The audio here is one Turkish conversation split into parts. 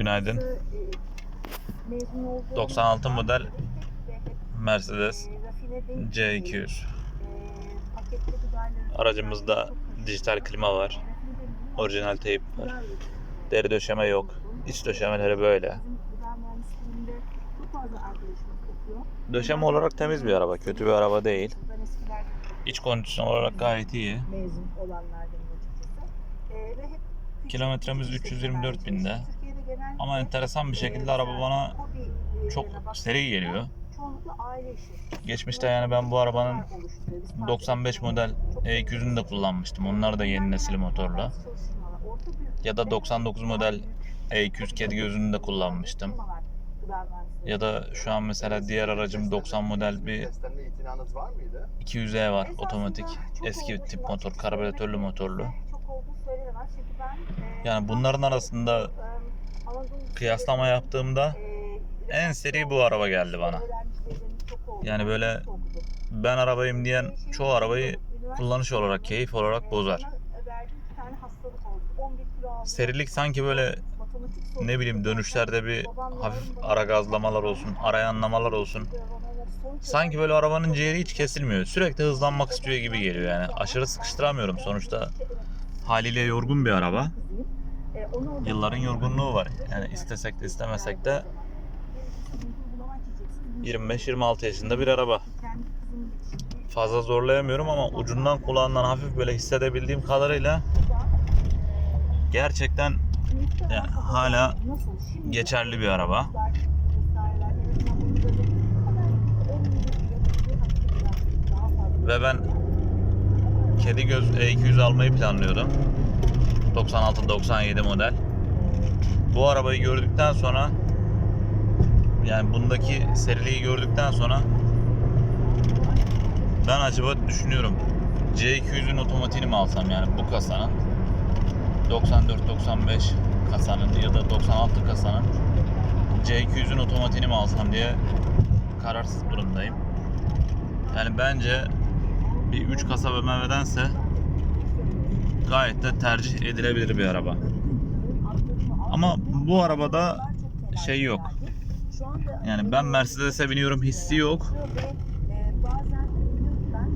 Günaydın. e, mezun olduğu 96 zaman model Mercedes e, rafine değil, C200. e, paketli gıdaların- Aracımızda dijital klima var. Orijinal teyp var. Deri döşeme yok. İç döşemeleri böyle. Döşeme olarak temiz bir araba. Kötü bir araba değil. İç kondisyon olarak gayet iyi. Kilometremiz küçük 324 işletmeler binde. Ama enteresan bir şekilde araba bana çok seri geliyor. Geçmişte yani ben bu arabanın oluşturuyor. Biz 95 model E200'ünü de kullanmıştım. Onlar da yeni nesil motorla. Ya da 99 model E200 kedi gözünü de kullanmıştım. Ya da şu an mesela diğer aracım 90 model bir Beslenme itinanız var mıydı? 200E var otomatik. Eski tip motor, karbüratörlü motorlu. Yani bunların arasında kıyaslama yaptığımda en seri bu araba geldi bana. Yani böyle ben arabayım diyen çoğu arabayı kullanış olarak, keyif olarak bozar. Serilik sanki böyle ne bileyim dönüşlerde bir hafif ara gazlamalar olsun, ara yanlamalar olsun. Sanki böyle arabanın ciğeri hiç kesilmiyor. Sürekli hızlanmak istiyor gibi geliyor yani. Aşırı sıkıştıramıyorum sonuçta. Haliyle yorgun bir araba. Yılların yorgunluğu var. Yani istesek de istemesek de 25-26 yaşında bir araba. Fazla zorlayamıyorum ama ucundan kulağından hafif böyle hissedebildiğim kadarıyla gerçekten yani hala geçerli bir araba. Ve ben kedi göz E200 almayı planlıyordum. 96-97 model. Bu arabayı gördükten sonra yani bundaki seriliği gördükten sonra ben acaba düşünüyorum C200'ün otomatiğini mi alsam yani bu kasanın 94-95 kasanın ya da 96 kasanın C200'ün otomatiğini mi alsam diye kararsız durumdayım. Yani bence bir 3 kasa BMW'dense gayet de tercih edilebilir bir araba. Ama bu arabada şey yok. Yani ben Mercedes'e biniyorum hissi yok.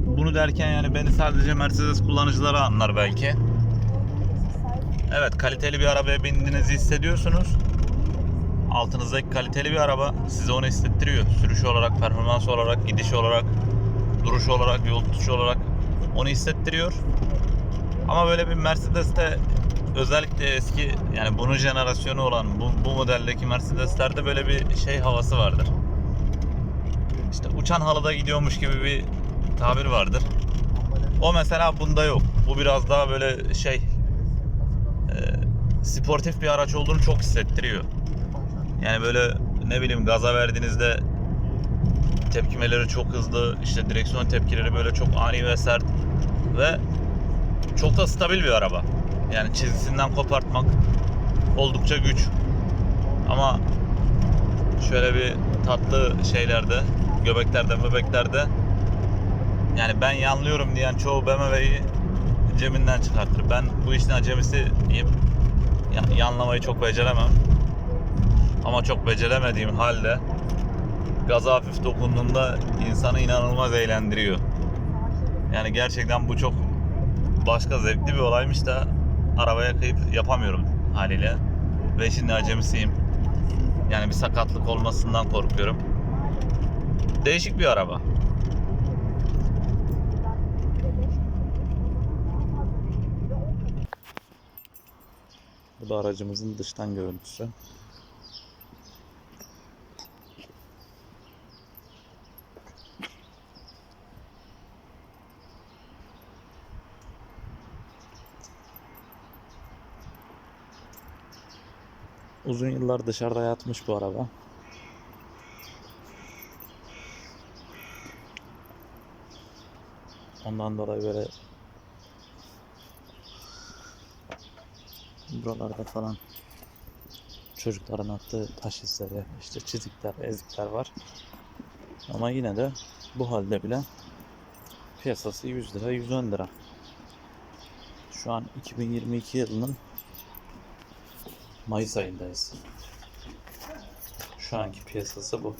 Bunu derken yani beni sadece Mercedes kullanıcıları anlar belki. Evet kaliteli bir arabaya bindiğinizi hissediyorsunuz. Altınızdaki kaliteli bir araba size onu hissettiriyor. Sürüş olarak, performans olarak, gidiş olarak, duruş olarak, yol tutuşu olarak onu hissettiriyor. Ama böyle bir Mercedes'te özellikle eski yani bunun jenerasyonu olan bu, bu modeldeki Mercedes'lerde böyle bir şey havası vardır. İşte uçan halıda gidiyormuş gibi bir tabir vardır. O mesela bunda yok. Bu biraz daha böyle şey e, sportif bir araç olduğunu çok hissettiriyor. Yani böyle ne bileyim gaza verdiğinizde tepkimeleri çok hızlı, işte direksiyon tepkileri böyle çok ani ve sert ve çok da stabil bir araba. Yani çizgisinden kopartmak oldukça güç. Ama şöyle bir tatlı şeylerde, göbeklerde, möbeklerde yani ben yanlıyorum diyen çoğu BMW'yi ceminden çıkartır. Ben bu işin acemisiyim. Ya- Yanlamayı çok beceremem. Ama çok beceremediğim halde gaza hafif dokunduğunda insanı inanılmaz eğlendiriyor. Yani gerçekten bu çok başka zevkli bir olaymış da arabaya kıyıp yapamıyorum haliyle. Ve şimdi acemisiyim. Yani bir sakatlık olmasından korkuyorum. Değişik bir araba. Bu da aracımızın dıştan görüntüsü. Uzun yıllar dışarıda yatmış bu araba. Ondan dolayı böyle buralarda falan çocukların attığı taş izleri, işte çizikler, ezikler var. Ama yine de bu halde bile piyasası 100 lira, 110 lira. Şu an 2022 yılının Mayıs ayındayız. Şu anki piyasası bu.